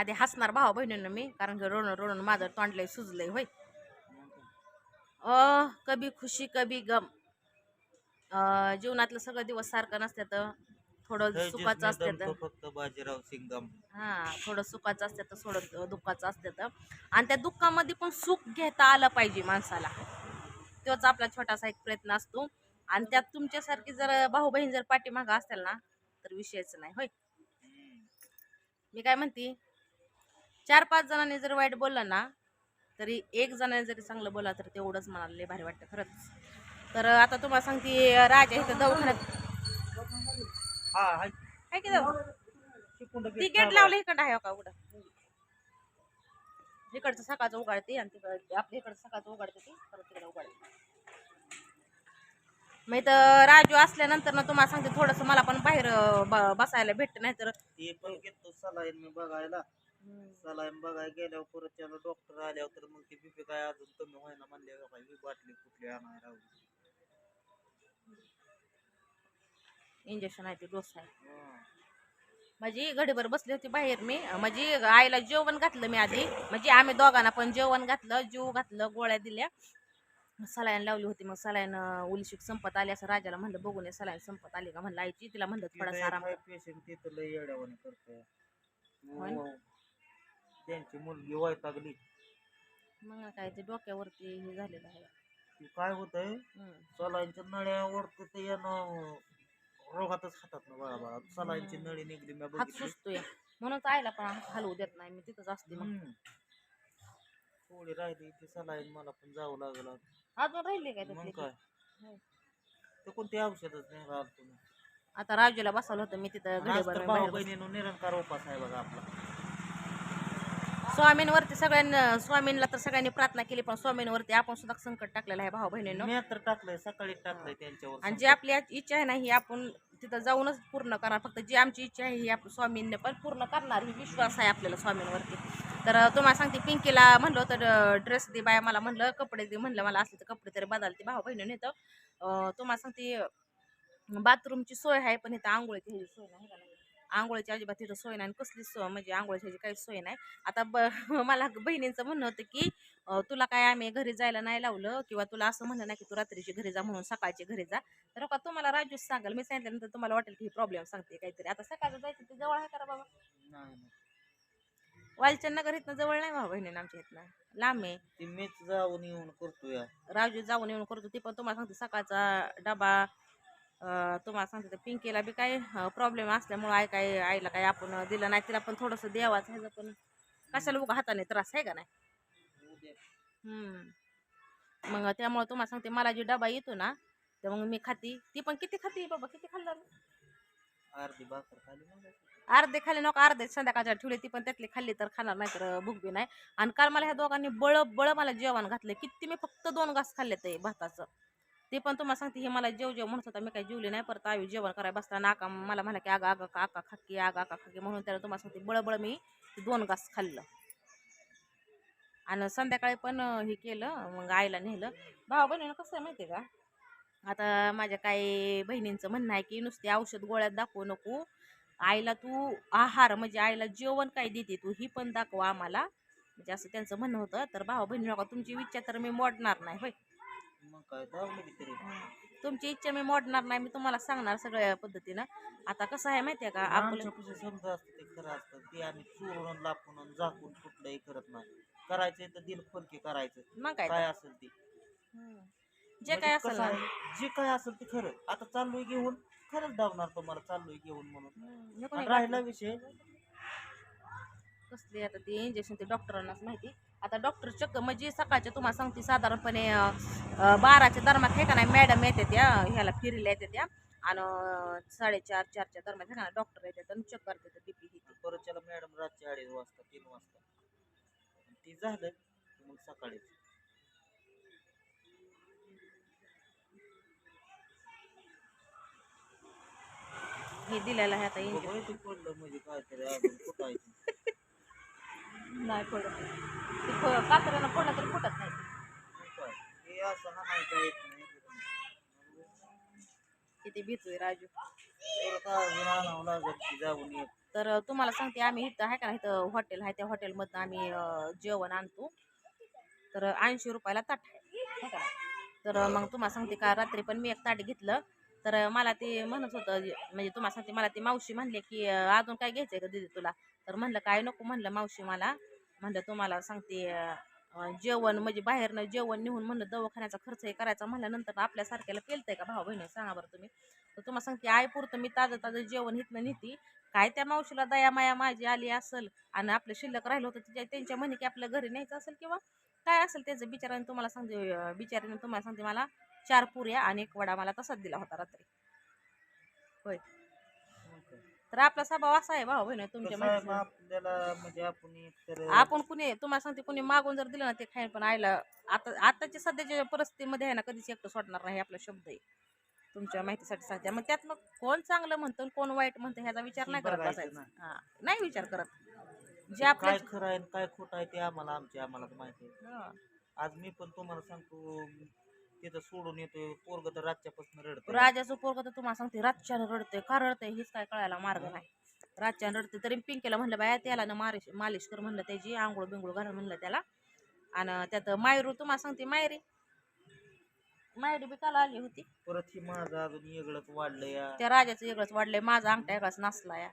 आधी हसणार भावा बहिणींना मी कारण की रोडून रोडून माझं तोंडलंय सुजलंय होय. अ कभी खुशी कभी गम. अ, जीवनातलं सगळं दिवस सारखं नसतं थोडं सुखाचं असतं फक्त बाजीराव सिंगम. हा थोडं सुखाचं असतं तर थोडं दुःखाचं असतं आणि त्या दुःखामध्ये पण सुख घेता आलं पाहिजे माणसाला. तोच आपला छोटासा एक प्रयत्न असतो. आणि त्यात तुमच्यासारखी जर भाऊ बहीण जर पाठीमागं असतील ना तर विषयच नाही होय. मी काय म्हणते चार पाच जणांनी जर वाईट बोललं ना तरी एक जणाने जरी चांगलं बोला तर तेवढंच मनाला भारी वाटतं खरंच. तर आता तुम्हाला सांगते राजा इथं दवाखान्यात. हा हाय काय की जाऊ. शिकून ती गेट लावलं इकडं आहे का उघडं? इकडचं सकाळचं उघडते आणि तिकडं आपल्या इकडचं सकाळचं उघडते ती परत तिकडे उघडते. मग इथं राजू असल्यानंतर ना तुम्हाला सांगते थोडंसं मला पण बाहेर बसायला भेटतं नाही तर ते पण घेतो सलाईन मी बघायला. सलाईन बघायला गेल्यावर परत त्याला डॉक्टर आल्यावर तर मग ती बीपी काय अजून कमी व्हायना म्हणले काही बाटली कुठली आणायला राहू इंजेक्शन आहे ते डोस आहे. माझी घडीभर बसली होती बाहेर मी. म्हणजे आईला जेवण घातलं मी आधी. म्हणजे आम्ही दोघांना पण जेवण घातलं जीव घातलं गोळ्या दिल्या. सलाईन लावली होती मग सलाईन उलशिक संपत आली असं राजाला म्हणलं बघून ये सलाईन संपत आली का? म्हणलं आईची तिला म्हणलं थोडासा आराम. पेशंट तिथं लय येड्यावानी करते. होय ना? त्यांची मुलगी वैतागली. मग काय ते डोक्यावरती हे झालेलं आहे. काय होतंय? हम्म. सलाईनच्या नळ्यावरती ते येणं रोगातच खातात ना बाळा बाळा. सलाईनची नळी निघली मी हात बघितली. सुचतोय म्हणूनच आईला पण हात हलवू देत नाही. मी तिथंच असते मग. हम्म. थोडी राहिली ती सलाईन मला पण जावं लागलं अजून राहिले काय मग त्यातले काय? हो. ते कोणती औषधच नाही राहत तुम्ही. आता राजूला बसवलं होतं मी तिथं आज घडीभर तर भाऊ. बहिणीनं निरंकार उपास आहे बघा आपला. स्वामींवरती सगळ्यांना स्वामींना तर सगळ्यांनी प्रार्थना केली पण स्वामींवरती आपण सुद्धा संकट टाकलेलं आहे भाऊ बहिणीनं मी तर टाकलंय सकाळी टाकलंय त्यांच्यावर आणि जी. आपली इच्छा आहे ना ही आपण तिथं जाऊनच पूर्ण करणार फक्त जी आमची इच्छा आहे ही आपण स्वामींनी पण पूर्ण करणार ही विश्वास आहे आपल्याला स्वामींवरती तर तुम्हाला सांगते पिंकीला म्हणलं होतं ड्रेस दे बाय मला म्हणलं कपडे दे म्हणलं मला असले तर कपडे तरी बदलते भाऊ बहिणीने तर तुम्हाला सांगते बाथरूमची सोय आहे पण इथं आंघोळीची सोय नाही? आंघोळीची अजिबात तिथं सोय नाही आणि कसलीच सोय म्हणजे आंघोळीची काहीच सोय नाही. आता ब मला बहिणींचं म्हणणं होतं की तुला काय आम्ही घरी जायला नाही लावलं किंवा तुला असं म्हणलं नाही की तू रात्रीची घरी जा म्हणून सकाळची घरी जा. तर का तुम्हाला राजूच सांगाल. मी सांगितल्यानंतर तुम्हाला वाटेल की प्रॉब्लेम सांगते काहीतरी. आता सकाळचं जायचं ते जवळ आहे करा बाबा. वालचंद नगर इथनं जवळ नाही भाऊ बहिणीनं आमच्या इथनं. लांब आहे. मीच जाऊन येऊन करतो राजू जाऊन येऊन करतो. ती पण तुम्हाला सांगते सकाळचा डबा तुम्हाला सांगते तर पिंकीला बी काय प्रॉब्लेम असल्यामुळे आई काय आईला काय आपण दिलं नाही. तिला पण थोडंसं द्यावाचं ह्याचं पण कशाला उगा हाताने त्रास आहे का नाही. मग त्यामुळे तुम्हाला सांगते मला जी डबा येतो ना तर मग मी खाती. ती पण किती खाती? बाबा किती खाल्लं? अर्धी भाकर खाली मग. अर्धे खाली नको अर्धे संध्याकाळच्या ठेवले. ती पण त्यातली खाल्ली तर खाणार नाही तर भूक बी नाही. आणि काल मला ह्या दोघांनी बळ बळ मला जेवण घातले. किती मी फक्त दोन घास खाल्ले ते भाताचं. ते पण तुम्हाला सांगते हे मला जेव जेव म्हणत होता मी काही जेवले नाही परत. आवी जेवण करायला बसताना नाका मला म्हणा की आगा आगा आका खाकी आगा आका खाकी म्हणून त्याला तुम्हाला सांगते बळबळ मी दोन घास खाल्लं. आणि संध्याकाळी पण हे केलं मग आईला नेलं. भाऊ बहिणीनं कसं आहे माहिती आहे का? आता माझ्या काही बहिणींचं म्हणणं आहे की नुसते औषध गोळ्यात दाखवू नको. आईला तू आहार म्हणजे आईला जेवण काय देते तू ही पण दाखवा आम्हाला. म्हणजे असं त्यांचं म्हणणं होतं. तर भाऊ बहिणी नका तुमची इच्छा तर मी मोडणार नाही होय. मग काय दावली तरी तुमची इच्छा मी मोडणार नाही मी तुम्हाला सांगणार सगळ्या पद्धतीनं. आता कसं आहे माहिती आहे का आपलं समजा असतं ते खरं असतं ते आम्ही चोरून लापून झाकून कुठलंही करत नाही. करायचं तर दिल फरके करायचं. मग काय काय तर. असेल ते. हम्म. जे म्हणजे काय असेल कसं ना. आहे, जे काय असेल ते खरं. आता चाललोय घेऊन खरंच दावणार तुम्हाला चाललोय घेऊन म्हणून. हम्म, हे कोणी आणि राहिला विषय. कसली आता ती इंजेक्शन ते डॉक्टरांनाच माहिती. आता डॉक्टर चक्क म्हणजे सकाळच्या तुम्हाला सांगते साधारणपणे बाराच्या दरम्यान हे का नाही मॅडम येते त्या ह्याला फिरीला येते त्या आणि साडेचार चारच्या दरम्यान हे का नाही डॉक्टर येतात आणि चेक करतात बीपी ही. परत त्याला मॅडम रातची अडीच वाजता तीन वाजता. ती झालं मग सकाळी हे दिलेलं आहे आता इंजेक्शन पडलं म्हणजे काय तरी कुठायचं नाही पडत. कातरानं पडलं तर फुटत नाही. मग काय हे असं हाणायचं येत नाही किती भीतोय राजू. परत अजून आणावं लागेल की जाऊन तर तुम्हाला सांगते आम्ही इथं आहे का ना इथं हॉटेल आहे त्या हॉटेलमधनं आम्ही अं, जेवण आणतो. तर ऐंशी रुपयाला ताट आहे. है का? नाही? तर मग तुम्हाला सांगते का रात्री पण मी एक ताट घेतलं. तर मला ते म्हणत होतं जे- म्हणजे तुम्हाला सांगते मला ती मावशी म्हणले की अं, अजून काय घ्यायचंय का दिदी तुला? तर म्हणलं काय नको म्हणलं मावशी मला. म्हणलं तुम्हाला सांगते जेवण म्हणजे बाहेरनं जेवण नेऊन म्हणलं दवाखान्याचा खर्च हे करायचा म्हणल्यानंतर आपल्यासारख्याला पेलतंय का? भाऊ बहिणी सांगा बरं तुम्ही. तर तुम्हाला सांगते आईपुरतं मी ताजं ताजं जेवण इथनं नेती. काय त्या मावशीला दया माया माझी आली असेल आणि आपलं शिल्लक राहिलं होतं तिच्या त्यांच्या म्हणे की आपल्या घरी न्यायचं असेल किंवा काय असेल त्याचं? बिचाराने तुम्हाला सांगते बिचाराने तुम्हाला सांगते मला चार पुऱ्या आणि एक वडा मला तसाच दिला होता रात्री. होय. तर आपला स्वभाव असा आहे भाऊ बहिणी तुमच्या कसं आहे माहिती मग आपल्याला म्हणजे आपण कुणी तुम्हाला सांगते कुणी मागून जर दिलं ना ते खाईन पण आईला आता आताच्या सध्याच्या परिस्थितीमध्ये आहे ना कधीच एकटं सोडणार नाही आपला शब्द आहे. तुमच्या माहितीसाठी सांगते मग त्यात मग कोण चांगलं म्हणतं आणि कोण वाईट म्हणतं ह्याचा विचार नाही करत बघायचं बसायचा. नाही. हा नाही विचार करत. जे काय आपल्या खरं आहे आणि काय खोटं आहे ते आम्हाला आमच्या आम्हाला माहिती आहे. हा. आज मी पण तुम्हाला सांगतो तिथं सोडून येतोय पोरग तर रातच्यापासून रडत राजाचं पोरग तर तुम्हाला सांगते रातच्यानं रडते का रडते हेच काय कळायला मार्ग नाही. रातच्यानं रडते तरी पिंकीला म्हणलं बाया त्याला ना मालिश मालिश कर म्हणलं त्याची आंघोळ बिंगोळ घालून म्हणलं त्याला. आणि त्यात मायरू तुम्हाला सांगते मायरी. मायरी बी काल आली होती. परत ही माझं अजून वेगळंच वाढलं या. त्या राजाचं वेगळंच वाढलंय. माझा अंगठा वेगळाच नसला या.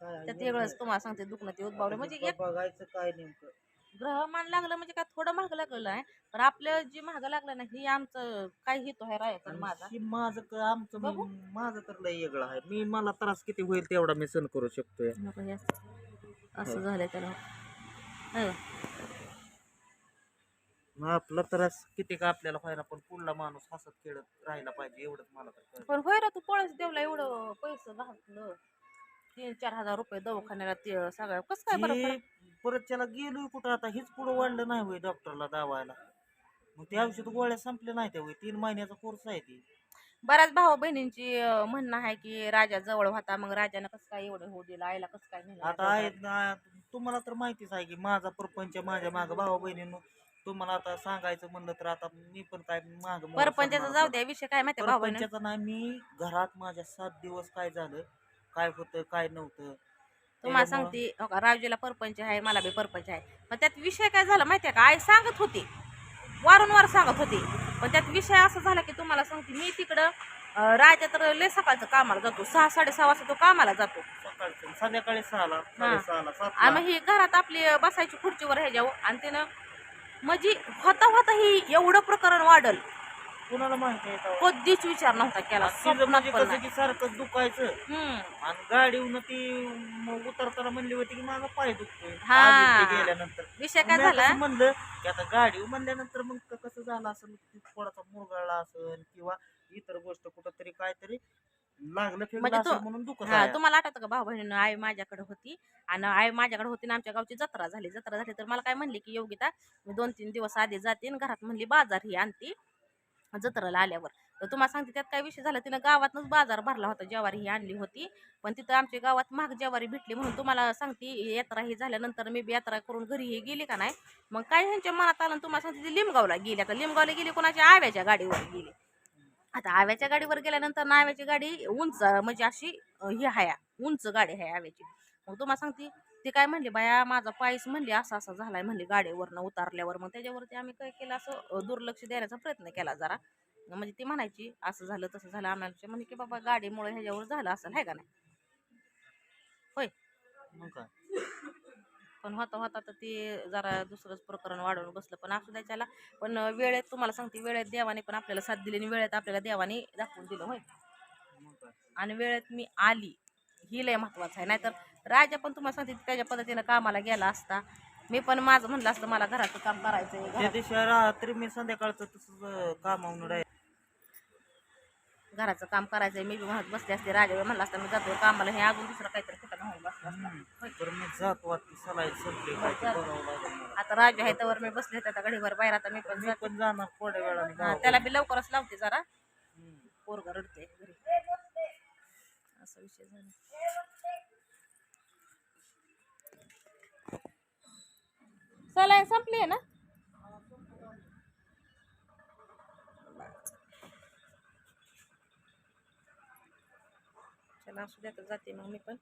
काय त्यात वेगळं? वेगळंच तुम्हाला सांगते दुखणं ते उद्भवलं. म्हणजे एक बघायचं काय नेमकं? ग्रहमान लागलं म्हणजे काय थोडं महाग लागलं आहे. पण आपलं जे महाग लागलं ना हे आमचं काय हितो आहे राहायचं आणि माझा. ही माझं क- आमचं बघू. मी- माझं तर लय वेगळं आहे. मी मला त्रास किती होईल तेवढा मी सण करू शकतोय. नको हे. असं असं झालंय त्याला. हं. मग आपला त्रास किती का आपल्याला व्हायला पण पुढला माणूस हसत खेळत राहायला पाहिजे एवढंच मला तर कळतं. पण होय रे तू पळस देवला एवढं पैसे घातलं. तीन चार हजार रुपये दवाखान्याला ते सगळं. कसं काय बरं? परत त्याला गेलोय कुठं? आता हेच पुढं वाढलं नाही होय डॉक्टरला दावायला. मग ते औषध गोळ्या संपल्या नाही त्या होय. तीन महिन्याचा कोर्स आहे ती. बऱ्याच भाऊ बहिणींची अं, म्हणणं आहे की राजा जवळ होता मग राजानं कसं काय एवढं होऊ दिलं? आईला कसं काय नेलं? आता आहे ना तुम्हाला तर माहितीच आहे की माझा प्रपंच माझ्या माग. भाऊ बहिणीनं तुम्हाला आता सांगायचं म्हणलं तर आता मी पण काय माग परपंचाचं जाऊ द्या विषय काय माहिती भाऊ बहिणी परपंचाचं नाही मी घरात माझ्या सात दिवस काय झालं? काय होतं काय नव्हतं? तुम्हाला सांगते हो का, राजूला परपंच आहे मला बी परपंच आहे. पण त्यात विषय काय झाला माहितीये का? आई सांगत होती. वारंवार सांगत होती. पण त्यात विषय असा झाला की तुम्हाला सांगते मी तिकडं राजा तर लय सकाळचं कामाला जातो. सहा साडेसहा वाजता तो कामाला जातो. संध्याकाळी सहाला मग ही घरात आपली बसायची खुर्चीवर ह्याच्यावर आणि तिनं म्हणजे होता होता ही एवढं प्रकरण वाढल. कुणाला माहिती आहे तेव्हा? कधीच विचार नव्हता केला तिचं स्वप्नात म्हणजे पण कसं नाही. की सारखं दुखायचं. हम्म. आणि गाडीहून ती उतरताना म्हणली होती की माझा पाय दुखतोय. हा. गेल्यानंतर. विषय काय मी झाला? म्हणलं की आता गाडी म्हणल्यानंतर मग क- कसं झालं असेल की थोडासा मुरगळला असेल किंवा इतर गोष्ट कुठंतरी काहीतरी लागलं फिरलं म्हणजे तो- असेल म्हणून दुखत हा आहे. तुम्हाला आठवतं का? भाऊ बहिणीनं आई माझ्याकडे होती आणि आई माझ्याकडे होती आणि आमच्या गावची जत्रा झाली. जत्रा झाली तर मला काय म्हणली की योगिता मी दोन तीन दिवस आधी जाते आणि घरात म्हणली बाजार ही आणती. जत्राला आल्यावर. तर तुम्हाला सांगते त्यात काय विषय झाला तिनं गावातनच बाजार भरला होता ज्वारी ही आणली होती. पण तिथं आमच्या गावात महाग ज्वारी भेटली म्हणून तुम्हाला सांगते यात्रा ही झाल्यानंतर मी बी यात्रा करून घरी ही गेली का नाही? मग काय ह्यांच्या मनात आलं आणि तुम्हाला सांगते ती लिमगावला गेली. आता लिमगावला गेली कोणाच्या आव्याच्या गाडीवर गेली. आता आव्याच्या गाडीवर गेल्यानंतर ना आव्याची गाडी उंच म्हणजे अशी ही आहे उंच गाडी आहे आव्याची. मग तुम्हाला सांगते ती काय म्हणली बाया माझा पायस म्हणली असा असा झालाय म्हणली गाडीवरनं उतारल्यावर. मग त्याच्यावरती आम्ही काय केलं असं दुर्लक्ष देण्याचा प्रयत्न केला जरा. म्हणजे ती म्हणायची असं झालं तसं झालं आम्हाला म्हणजे की बाबा गाडीमुळे ह्याच्यावर झालं असेल आहे का नाही? मग काय? पण होता होता तर ते जरा दुसरंच प्रकरण वाढवून बसलं. पण असू द्यायच्याला पण वेळेत तुम्हाला सांगते वेळेत देवाने पण आपल्याला साथ दिली आणि वेळेत आपल्याला देवाने दाखवून दिलं होय. आणि वेळेत मी आली. ही लय महत्वाचं आहे नाहीतर राजा पण तुम्हाला सांगते त्याच्या पद्धतीनं कामाला गेला असता मी पण माझं म्हणलं असतं मला घराचं काम करायचं त्या दिवशी रात्री मी संध्याकाळचं तसंच कामावून राहील घराचं काम करायचंय मी बी म्हणत बसले असते राजा म्हणलं असतं मी जातो कामाला हे अजून दुसरं काहीतरी कुठं नाही बसलं असतं. होय. तर मी जातो आता सलाई संपली काय ते बघावं लागेल मला. आता राजू आहे तर मी बसले त्या घडीवर बाहेर आता मी पण मी जाते. पण जाणार थोड्या वेळाने हा, गावाकडे. त्याला बी लवकरच लावते जरा हम्म. पोरग रडते घरी असा विषय सलाईन संपली आहे ना? चला असू द्या तर जाते मग मी पण.